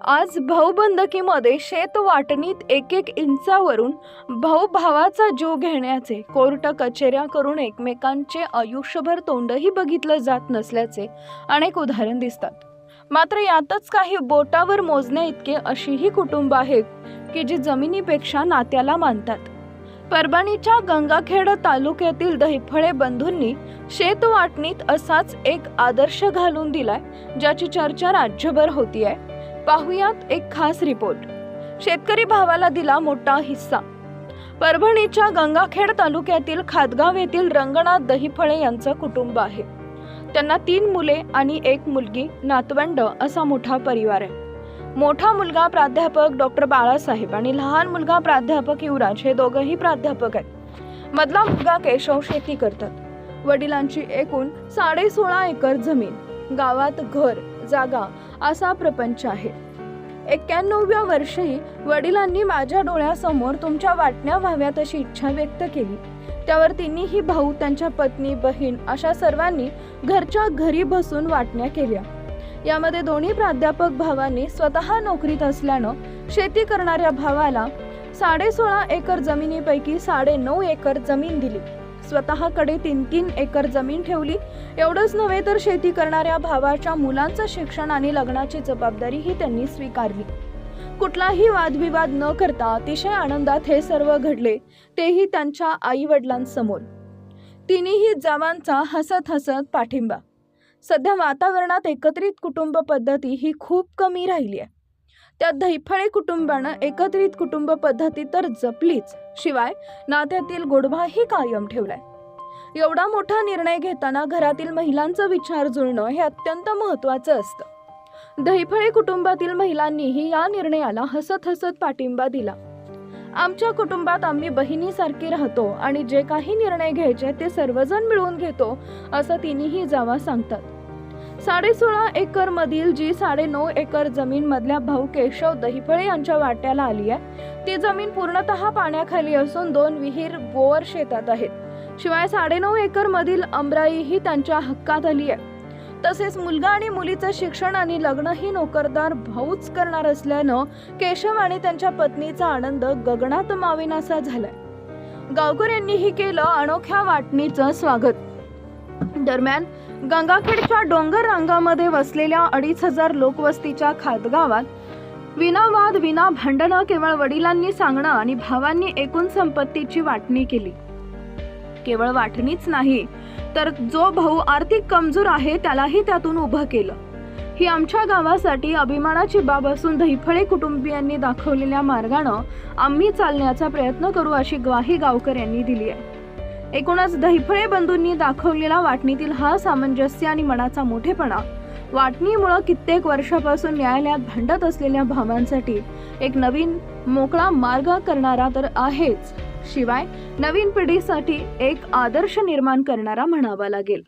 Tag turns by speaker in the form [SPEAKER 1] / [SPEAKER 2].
[SPEAKER 1] आज भाऊबंदकीमध्ये शेत वाटणीत एक एक इंचावरून भाऊ भावाचा जीव घेण्याचे कोर्ट कचेऱ्या करून एकमेकांचे आयुष्यभर तोंडही बघितलं जात नसल्याचे अनेक उदाहरण दिसतात. मात्र यातच काही बोटावर मोजण्या इतके अशीही कुटुंब आहेत की जी जमिनीपेक्षा नात्याला मानतात. परभणीच्या गंगाखेड तालुक्यातील दहिफळे बंधूंनी शेत वाटणीत असाच एक आदर्श घालून दिलाय ज्याची चर्चा राज्यभर होती आहे पाहुयात एक खास रिपोर्ट. शेतकरी भावाला दिला मोठा हिस्सा. परभणीच्या गंगाखेड तालुक्यातील खादगाव येथील रंगनाथ दहिफळे यांचं कुटुंब आहे. त्यांना तीन मुले आणि एक मुलगी नातवंड असा मोठा परिवार आहे. मोठा मुलगा प्राध्यापक डॉक्टर बाळासाहेब आणि लहान मुलगा प्राध्यापक युवराज हे दोघंही प्राध्यापक आहेत. मधला मुलगा केशव शेती करतात. वडिलांची एकूण साडे सोळा एकर जमीन गावात घर जागा असा प्रपंच आहे. एक्क्याण्णव्या वर्षी वडिलांनी माझ्या डोळ्यासमोर तुमच्या वाटण्या व्हाव्यात अशी इच्छा व्यक्त केली. त्यावर तिन्हीही भाऊ त्यांच्या पत्नी बहीण अशा सर्वांनी घरच्या घरी बसून वाटण्या केल्या. यामध्ये दोन्ही प्राध्यापक भावांनी स्वतः नोकरीत असल्यानं शेती करणाऱ्या भावाला साडे सोळा एकर जमिनीपैकी साडे नऊ एकर जमीन दिली. स्वतःकडे तीन तीन एकर जमीन ठेवली. एवढंच नव्हे तर शेती करणाऱ्या भावाच्या मुलांचं शिक्षण आणि लग्नाची जबाबदारीही त्यांनी स्वीकारली. कुठलाही वादविवाद न करता अतिशय आनंदात हे सर्व घडले तेही त्यांच्या आई वडिलांसमोर तिन्ही जावांचा हसत हसत पाठिंबा. सध्या वातावरणात एकत्रित कुटुंब पद्धती ही खूप कमी राहिली आहे. त्या धैफळे कुटुंबानं एकत्रित कुटुंब पद्धती तर जपलीच. शिवाय नात्यातील गोडवाही कायम ठेवलाय. एवढा मोठा निर्णय घेताना घरातील महिलांचा विचार जुळणं हे अत्यंत महत्वाचं असतं. दहीफळे कुटुंबातील महिलांनीही या निर्णयाला हसत हसत पाठिंबा दिला. आमच्या कुटुंबात आम्ही बहिणीसारखे राहतो आणि जे काही निर्णय घ्यायचे ते सर्वजण मिळून घेतो असं तिन्ही जावा सांगतात. साडे सोळा एकर मधील जी साडे नऊ एकर जमीन मधल्या भाऊ केशव दहिफळे यांच्या वाट्याला आली आहे. ती जमीन पूर्णतः पाण्याखाली असून दोन विहीर बोअर शेतात आहेत. शिवाय साडेनऊ एकर मधील अमराई ही त्यांच्या हक्कात आली आहे. तसेच मुलगा आणि मुलीचं शिक्षण आणि लग्नही नोकरदार भाऊच करणार असल्यानं केशव आणि त्यांच्या पत्नीचा आनंद गगनात माविनासा झालाय. गावकऱ्यांनीही केलं अनोख्या वाटणीचं स्वागत. दरम्यान गंगाखेडच्या डोंगर रांगामध्ये वसलेल्या अडीच हजार लोकवस्तीच्या खातगावात विनावाद विना भांडणं केवळ वडिलांनी सांगणं आणि भावांनी एकूण संपत्तीची वाटणी केली. केवळ वाटणीच नाही तर जो भाऊ आर्थिक कमजोर आहे त्यालाही त्यातून उभं केलं. ही आमच्या गावासाठी अभिमानाची बाब असून दहिफळे कुटुंबियांनी दाखवलेल्या मार्गानं आम्ही चालण्याचा प्रयत्न करू अशी ग्वाही गावकर यांनी दिली आहे. एकूणच दहीफळे बंधूंनी दाखवलेला वाटणीतील हा सामंजस्य आणि मनाचा मोठेपणा. वाटणीमुळं कित्येक वर्षापासून न्यायालयात भांडत असलेल्या भावांसाठी एक नवीन मोकळा मार्ग करणारा तर आहेच. शिवाय नवीन पिढीसाठी एक आदर्श निर्माण करणारा म्हणावा लागेल.